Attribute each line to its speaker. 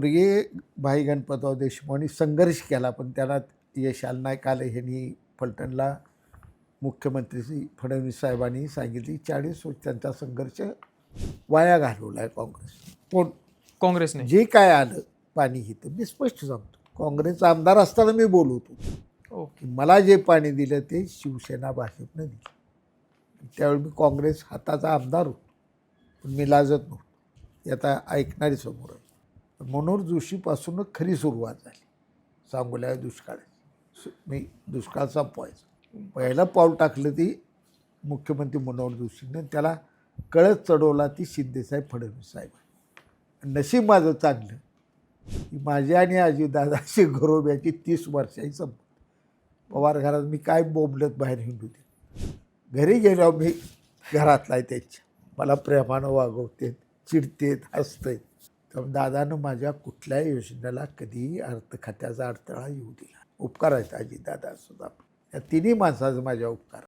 Speaker 1: स्वर्गीय भाई गणपतराव देशमुखांनी संघर्ष केला पण त्यांना यश आलं नाही. काल ह्यांनी फलटणला मुख्यमंत्री श्री फडणवीस साहेबांनी सांगितले चाळीस वर्ष त्यांचा संघर्ष वाया घालवला आहे काँग्रेस पण
Speaker 2: काँग्रेसने
Speaker 1: जे काय आलं पाणी हिथं मी स्पष्ट सांगतो. काँग्रेसचा आमदार असताना मी बोलवतो
Speaker 2: ओके.
Speaker 1: मला जे पाणी दिलं ते शिवसेना भाजपनं दिलं. त्यावेळी मी काँग्रेस हाताचा आमदार होतो. पण मी लाजत नव्हतो. हे आता ऐकणारी समोर मनोहर जोशीपासून खरी सुरुवात झाली. सांगोल्या दुष्काळाची. मी दुष्काळ संपवायचं पहिलं पाऊल टाकलं ती मुख्यमंत्री मनोहर जोशीनं त्याला कळत चढवला ती शिंदेसाहेब फडणवीस साहेब. नशीब माझं चांगलं. की माझ्या आणि गरोब घरोब्याची तीस वर्षाची संपत पवार घरात मी काय बोबलत बाहेर हिंडू दे. घरी गेल्यावर मी घरातला आहे त्यांच्या. मला प्रेमानं वागवते चिडतेत हसतेत. तर दादानं माझ्या कुठल्याही योजनेला कधीही अर्थ खात्याचा अडथळा येऊ दिला. उपकार आहेत अजितदादा सुद्धा या तिन्ही माणसाचं माझ्या उपकार